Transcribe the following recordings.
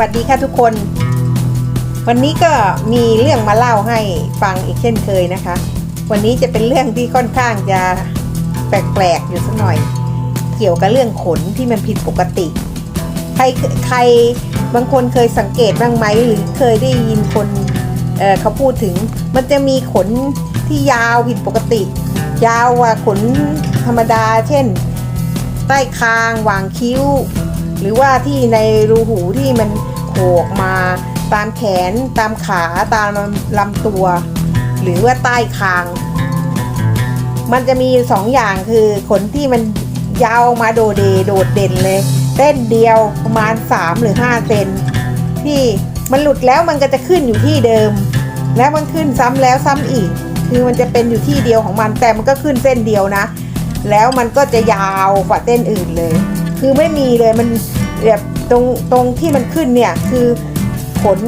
วัสดีค่ะทุกคน วันนี้ก็มีเรื่องมาเล่าให้ฟังอีกเช่นเคยนะคะ วันนี้จะเป็นเรื่องที่ค่อนข้างจะแปลกๆอยู่สักหน่อย เกี่ยวกับเรื่องขนที่มันผิดปกติ ใครใครบางคนเคยสังเกตบ้างไหมหรือเคยได้ยินคนเเขาพูดถึง มันจะมีขนที่ยาวผิดปกติ ยาวกว่าขนธรรมดา เช่น ใต้คางหว่างคิ้ว หรือว่าที่ในรูหูที่มันโผล่ออกมาตามแขนตามขาตามลำตัว หรือว่าใต้คาง มันจะมีสองอย่างคือขนที่มันยาวมาโดดเดโดดเด่นเลย เส้นเดียวประมาณ 3 หรือ 5 เซนที่มันหลุดแล้วมันก็จะขึ้นอยู่ที่เดิม แล้วมันขึ้นซ้ำแล้วซ้ำอีก คือมันจะเป็นอยู่ที่เดียวของมันแต่มันก็ขึ้นเส้นเดียวนะ แล้วมันก็จะยาวกว่าเส้นอื่นเลย คือไม่มีเลยมันแบบตรงตรงที่มันขึ้นเนี่ยคือขน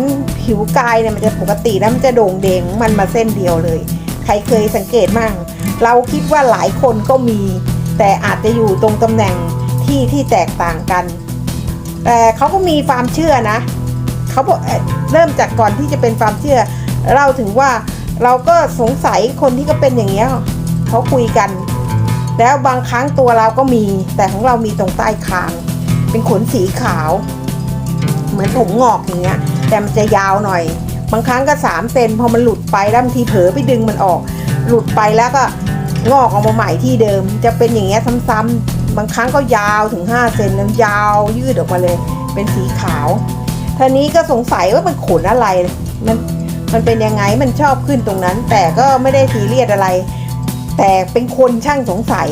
ผิวกายเนี่ยมันจะปกติแล้วมันจะโด่งเด่งมันมาเส้นเดียวเลย ใครเคยสังเกตมั่งเราคิดว่าหลายคนก็มี แต่อาจจะอยู่ตรงตำแหน่งที่ที่แตกต่างกัน แต่เขาก็มีความเชื่อนะเขาบอกเอ่อเริ่มจากก่อนที่จะเป็นความเชื่อเล่าถึงว่าเราก็สงสัยคนที่ก็เป็นอย่างเงี้ยเขาคุยกัน แล้วบางครั้งตัวเราก็มี แต่ของเรามีตรงใต้คาง เป็นขนสีขาว เหมือนผมงอกอย่างเงี้ย แต่มันจะยาวหน่อย บางครั้งก็สามเซนพอมันหลุดไปแล้วบางทีเผลอไปดึงมันออก หลุดไปแล้วก็งอกออกมาใหม่ที่เดิม จะเป็นอย่างเงี้ยซ้ำๆบางครั้งก็ยาวถึง5เซนแล้วยาวยืดออกมาเลย เป็นสีขาวท่านี้ก็สงสัยว่ามันขนอะไรมันมันเป็นยังไงมันชอบขึ้นตรงนั้น แต่ก็ไม่ได้ทีเรียดอะไร แต่เป็นคนช่างสงสัย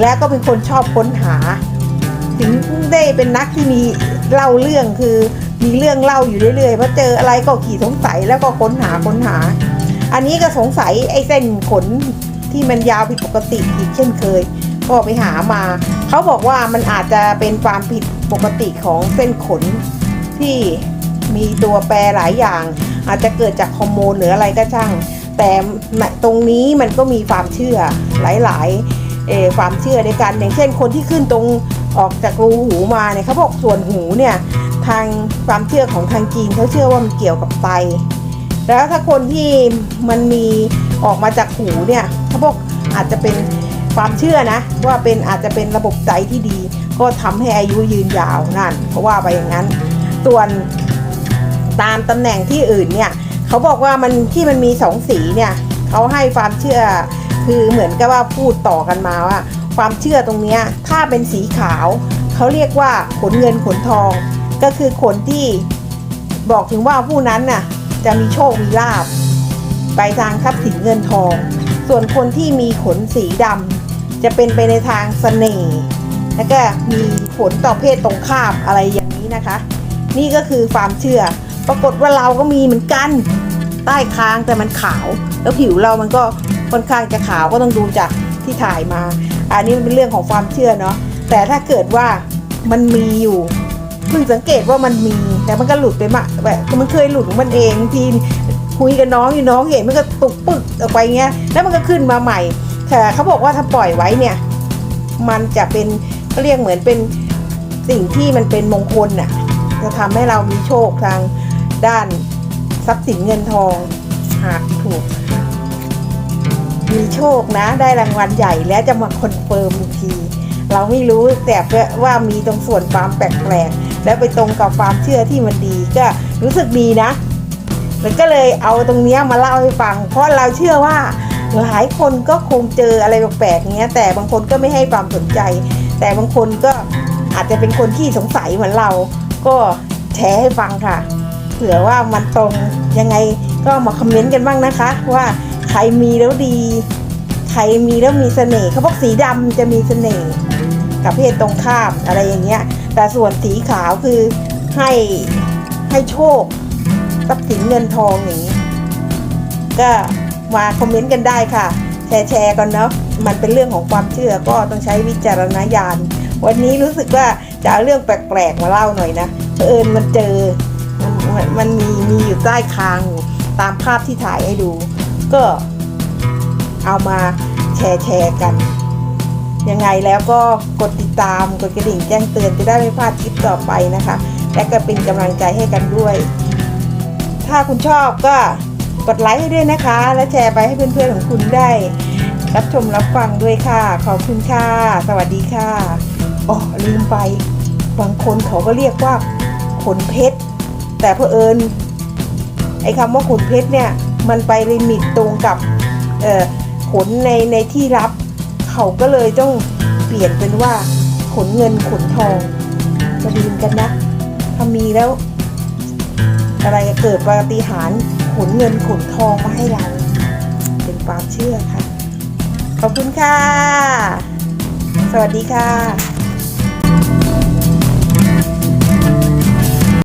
และก็เป็นคนชอบค้นหา ถึงได้เป็นนักที่มีเล่าเรื่องคือมีเรื่องเล่าอยู่เรื่อยๆเพราะเจออะไรก็ขี่สงสัยแล้วก็ค้นหาค้นหา อันนี้ก็สงสัยไอ้เส้นขนที่มันยาวผิดปกติอีกเช่นเคย ก็ไปหามา เขาบอกว่ามันอาจจะเป็นความผิดปกติของเส้นขนที่มีตัวแปรหลายอย่าง อาจจะเกิดจากฮอร์โมนหรืออะไรก็ช่าง แต่ตรงนี้มันก็มีความเชื่อหลายๆความเชื่อในการอย่างเช่นคนที่ขึ้นตรงออกจากรูหูมาเนี่ยเขาบอกส่วนหูเนี่ยทางความเชื่อของทางจีนเขาเชื่อว่ามันเกี่ยวกับไต แล้วถ้าคนที่มันมีออกมาจากหูเนี่ยเขาบอกอาจจะเป็นความเชื่อนะว่าเป็นอาจจะเป็นระบบไตที่ดี ก็ทำให้อายุยืนยาวนั่นเพราะว่าไปอย่างนั้น ส่วนตามตำแหน่งที่อื่นเนี่ย เขาบอกว่ามันที่มันมีสองสีเนี่ยเขาให้ความเชื่อคือเหมือนกับว่าพูดต่อกันมาว่า ความเชื่อตรงเนี้ยถ้าเป็นสีขาวเขาเรียกว่าขนเงินขนทอง ก็คือขนที่บอกถึงว่าผู้นั้นน่ะจะมีโชคมีลาบไปทางทรัพย์สินเงินทอง ส่วนคนที่มีขนสีดำจะเป็นไปในทางเสน่ห์แล้วก็มีผลต่อเพศตรงข้ามอะไรอย่างนี้นะคะ นี่ก็คือความเชื่อ ปรากฏว่าเราก็มีเหมือนกัน ใต้คางแต่มันขาว แล้วผิวเรามันก็ค่อนข้างจะขาวก็ต้องดูจากที่ถ่ายมา อันนี้มันเป็นเรื่องของความเชื่อเนาะแต่ถ้าเกิดว่ามันมีอยู่เพิ่งสังเกตว่ามันมี แต่มันก็หลุดไปมาแบบมันเคยหลุดของมันเองทีคุยกับน้องอยู่น้องเห็นมันก็ตุกปึกออกไปเงี้ยแล้วมันก็ขึ้นมาใหม่แต่เขาบอกว่าถ้าปล่อยไว้เนี่ย มันจะเป็นเขาเรียกเหมือนเป็นสิ่งที่มันเป็นมงคลน่ะ จะทำให้เรามีโชคทาง ด้านทรัพย์สินเงินทอง หากถูก มีโชคนะ ได้รางวัลใหญ่แล้วจะมาคอนเฟิร์มอีกที เราไม่รู้แต่ว่ามีตรงส่วนความแปลกๆแล้วไปตรงกับความเชื่อที่มันดีก็รู้สึกดีนะแล้วก็เลยเอาตรงนี้มาเล่าให้ฟัง เพราะเราเชื่อว่าหลายคนก็คงเจออะไรแปลกๆเงี้ย แต่บางคนก็ไม่ให้ความสนใจ แต่บางคนก็อาจจะเป็นคนที่สงสัยเหมือนเรา ก็แชร์ให้ฟังค่ะ เผื่อว่ามันตรงยังไงก็มาคอมเมนต์กันบ้างนะคะ ว่าใครมีแล้วดี ใครมีแล้วมีเสน่ห์เขาบอกสีดำจะมีเสน่ห์กับเพศตรงข้ามอะไรอย่างเงี้ย แต่ส่วนสีขาวคือให้ให้โชคทรัพย์สินเงินทองอย่างนี้ ก็มาคอมเมนต์กันได้ค่ะ แชร์แชร์กันเนาะมันเป็นเรื่องของความเชื่อก็ต้องใช้วิจารณญาณวันนี้รู้สึกว่าจะเอาเรื่องแปลกๆมาเล่าหน่อยนะเอิญมันเจอ มันมีมีอยู่ใต้คางอยู่ตามภาพที่ถ่ายให้ดู ก็เอามาแชร์แชร์กัน ยังไงแล้วก็กดติดตามกดกระดิ่งแจ้งเตือนจะได้ไม่พลาดคลิปต่อไปนะคะ และก็เป็นกำลังใจให้กันด้วย ถ้าคุณชอบก็กดไลค์ให้ด้วยนะคะ และแชร์ไปให้เพื่อนๆของคุณได้ รับชมรับฟังด้วยค่ะ ขอบคุณค่ะ สวัสดีค่ะอ๋อลืมไป บางคนเขาก็เรียกว่าขนเพชร แต่เพอเอิญไอ้คำว่าขนเพชรเนี่ยมันไปลิมิตตรงกับเอ่อขนในในที่รับ เขาก็เลยต้องเปลี่ยนเป็นว่าขนเงินขนทองจะลืมกันนะถ้ามีแล้ว อะไรเกิดปาฏิหาริย์ขนเงินขนทองมาให้เรา เป็นความเชื่อค่ะ ขอบคุณค่ะ สวัสดีค่ะ